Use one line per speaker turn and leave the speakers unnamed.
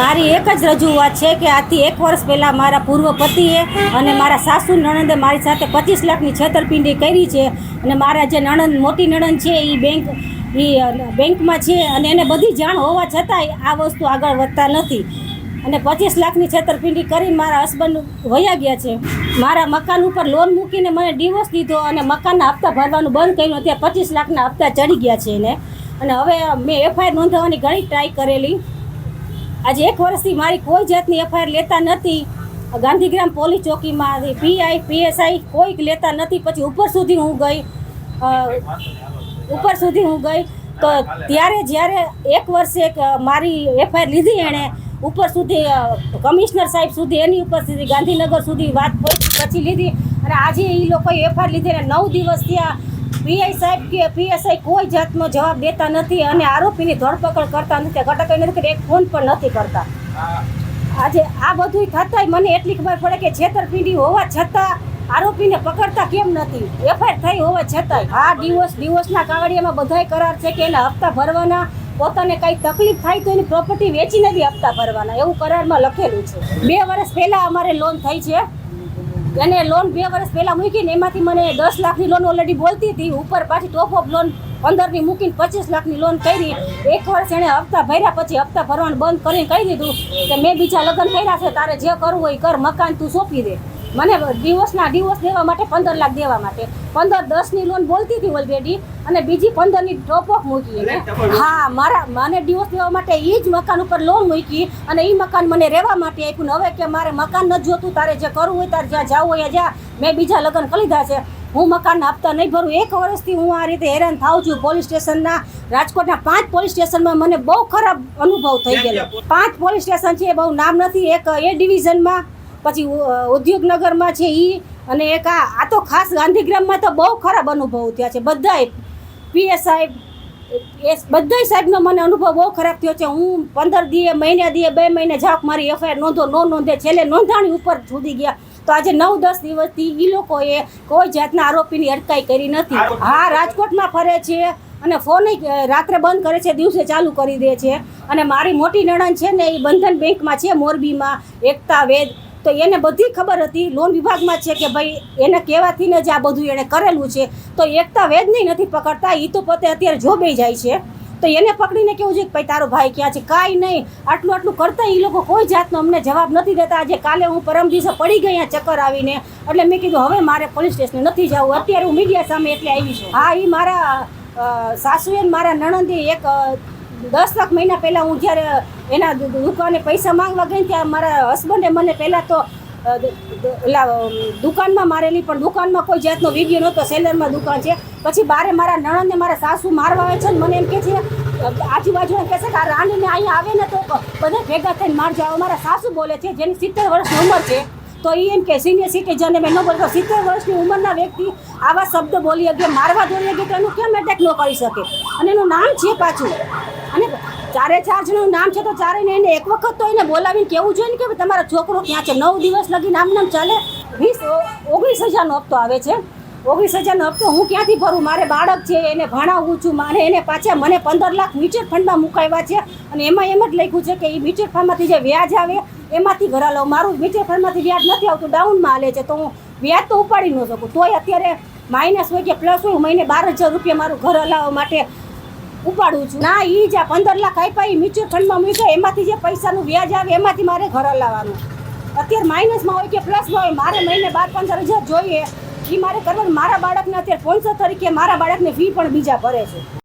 મારી એક જ રજૂઆત છે કે આજથી એક વર્ષ પહેલાં મારા પૂર્વ પતિએ અને મારા સાસુ નણંદે મારી સાથે પચીસ લાખની છેતરપિંડી કરી છે અને મારા જે નણંદ, મોટી નણંદ છે એ બેંક એ બેંકમાં છે અને એને બધી જાણ હોવા છતાંય આ વસ્તુ આગળ વધતા નથી. અને પચીસ લાખની છેતરપિંડી કરીને મારા હસબન્ડ વયા ગયા છે. મારા મકાન ઉપર લોન મૂકીને મને ડિવોર્સ દીધો અને મકાનના હપ્તા ભરવાનું બંધ કર્યું અત્યારે પચીસ લાખના હપ્તા ચડી ગયા છે એને. અને હવે મેં એફઆઈઆર નોંધાવવાની ઘણી ટ્રાય કરેલી. આજે એક વર્ષથી મારી કોઈ જાતની એફઆઈઆર લેતા નથી. ગાંધીગ્રામ પોલીસ ચોકીમાં પીઆઈ પીએસઆઈ કોઈક લેતા નથી. પછી ઉપર સુધી હું ગઈ. ઉપર સુધી હું ગઈ. તો ત્યારે જ્યારે એક વર્ષે મારી એફઆઈઆર લીધી એણે, ઉપર સુધી કમિશનર સાહેબ સુધી, એની ઉપર સુધી, ગાંધીનગર સુધી વાત પછી લીધી. અને આજે એ લોકોએ એફઆઈઆર લીધી અને નવ દિવસ ત્યાં પીઆઈ સાહેબ કે પીએસઆઈ કોઈ જાતનો જવાબ દેતા નથી અને આરોપીની ધરપકડ કરતા નથી. કટક નથી એક ફોન પણ નથી કરતા. આજે આ બધું થતાંય મને એટલી ખબર પડે કે છેતરપિંડી હોવા છતાં આરોપીને પકડતા કેમ નથી? એફઆઈઆર થઈ હોવા છતાંય. આ દિવસ ડિવોર્સના કાવડિયામાં બધાય કરાર છે કે એના હપ્તા ભરવાના. પોતાને કંઈ તકલીફ થાય તો એની પ્રોપર્ટી વેચી નથી હપ્તા ભરવાના. એવું કરારમાં લખેલું છે. બે વર્ષ પહેલાં અમારે લોન થઈ છે. એને લોન બે વર્ષ પહેલાં મૂકીને એમાંથી મને દસ લાખની લોન ઓલરેડી બોલતી હતી. ઉપર પાછી ટોપ ઓફ લોન પંદરની મૂકીને પચીસ લાખની લોન કરી. એક વર્ષ એણે હપ્તા ભર્યા પછી હપ્તા ભરવાનું બંધ કરીને કહી દીધું કે મેં બીજા લગ્ન કર્યા છે, તારે જે કરવું હોય કર, મકાન તું સોંપી દે. મને દિવસના ડિવોર્સ દેવા માટે પંદર લાખ દેવા માટે. પંદર દસની લોન બોલતી હતી ઓલરેડી અને બીજી પંદરની ટોપ અપ મૂકી. હા મારા મને ડિવોર્સ લેવા માટે એ જ મકાન ઉપર લોન મૂકી અને એ મકાન મને રહેવા માટે આપ્યું હવે કે મારે મકાન ન જોતું તારે જે કરવું હોય તારે જ્યાં જવું હોય જ્યાં મેં બીજા લગ્ન કરી લીધા છે. હું મકાન આપતા નહીં ભરું. એક વર્ષથી હું આ રીતે હેરાન થાઉં છું. પોલીસ સ્ટેશનના રાજકોટના પાંચ પોલીસ સ્ટેશનમાં મને બહુ ખરાબ અનુભવ થઈ ગયેલો પાંચ પોલીસ સ્ટેશન છે બહુ નામ નથી. એક એ ડિવિઝનમાં પછી ઉદ્યોગનગરમાં છે એ અને એક આ આ તો ખાસ ગાંધીગ્રામમાં તો બહુ ખરાબ અનુભવ થયા છે. બધાય પીએસ સાહેબ, એ બધાય સાહેબનો મને અનુભવ બહુ ખરાબ થયો છે. હું પંદર દીએ, મહિને દીએ, બે મહિને જાક મારી એફઆઈઆર નોંધો, ન નોંધે. છેલ્લે નોંધાણી ઉપર સુધી ગયા. તો આજે નવ, દસ દિવસથી એ લોકોએ કોઈ જાતના આરોપીની અટકાઈ કરી નથી. હા, રાજકોટમાં ફરે છે અને ફોન રાત્રે બંધ કરે છે, દિવસે ચાલુ કરી દે છે. અને મારી મોટી નણંદ છે ને એ બંધન બેંકમાં છે, મોરબીમાં. એકતા વેદ તો એને બધી ખબર હતી. લોન વિભાગમાં છે કે ભાઈ, એને કહેવાથી ને જ આ બધું એણે કરેલું છે. તો એકતા વેદની નથી પકડતા એ તો પોતે અત્યારે જોબે જાય છે. તો એને પકડીને કેવું છે કે ભાઈ, તારો ભાઈ ક્યાં છે? કાંઈ નહીં. આટલું આટલું કરતા એ લોકો કોઈ જાતનો અમને જવાબ નથી દેતા. આજે કાલે હું પરમ દિવસે પડી ગઈ ચક્કર આવીને. એટલે મેં કીધું, હવે મારે પોલીસ સ્ટેશને નથી જવું. અત્યારે હું મીડિયા સામે એટલે આવી છું. હા એ મારા સાસુએ મારા નણંદે એક દસ લાખ મહિના પહેલાં હું જ્યારે એના દુકાને પૈસા માંગવા ગઈ ત્યાં મારા હસબન્ડે મને પહેલાં તો દુકાનમાં મારેલી, પણ દુકાનમાં કોઈ જાતનો વીડિયો નહોતો. સેલરમાં દુકાન છે. પછી બારે મારા નણંદને મારા સાસુ મારવા આવે છે ને મને એમ કહે છે આજુબાજુ એમ કહે છે કે આ રાણીને અહીંયા આવે ને તો બધા ભેગા થઈને મારજો હવે મારા સાસુ બોલે છે, જેની સિત્તેર વર્ષની ઉંમર છે, તો એ એમ કે સિનિયર સિટીઝન મેં ન બોલતો સિત્તેર વર્ષની ઉંમરના વ્યક્તિ આવા શબ્દ બોલી શકે મારવા દોરી શકે તો એનું કેમ એટેક ન કરી શકે? અને એનું નામ છે પાછું. ચારે ચાર જણનું નામ છે તો ચારે એને એક વખત તો એને બોલાવીને કેવું જોઈએ ને કે તમારો છોકરો ક્યાં છે. નવ દિવસ લગી નામ નામ ચાલે. વીસ ઓગણીસ હજારનો હપ્તો આવે છે. ઓગણીસ હજારનો હપ્તો હું ક્યાંથી ભરું? મારે બાળક છે, એને ભણાવું છું. મારે એને પાછા મને પંદર લાખ મ્યુચ્યુઅલ ફંડમાં મુકાવ્યા છે. અને એમાં એમ જ લખ્યું છે કે એ મ્યુચ્યુઅલ ફંડમાંથી જે વ્યાજ આવે, એમાંથી ઘરા લઉં. મારું મ્યુચ્યુઅલ ફંડમાંથી વ્યાજ નથી આવતું. ડાઉનમાં હાલે છે. તો હું વ્યાજ તો ઉપાડી ન શકું. તોય અત્યારે માઇનસ હોય કે પ્લસ હોય મહિને બાર હજાર રૂપિયા મારું ઘર હલાવવા માટે ઉપાડું છું. ના એ જ પંદર લાખ આપ્યા એ મ્યુચ્યુઅલ ફંડમાં મૂક્યો, એમાંથી જે પૈસાનું વ્યાજ આવે, એમાંથી મારે ઘર હલાવવાનું. અત્યારે માઇનસમાં હોય કે પ્લસમાં હોય, મારે મહિને બાર પંદર હજાર જોઈએ. એ મારે કરવાનું. મારા બાળકને અત્યારે સ્પોન્સર તરીકે મારા બાળકને ફી પણ બીજા ભરે છે.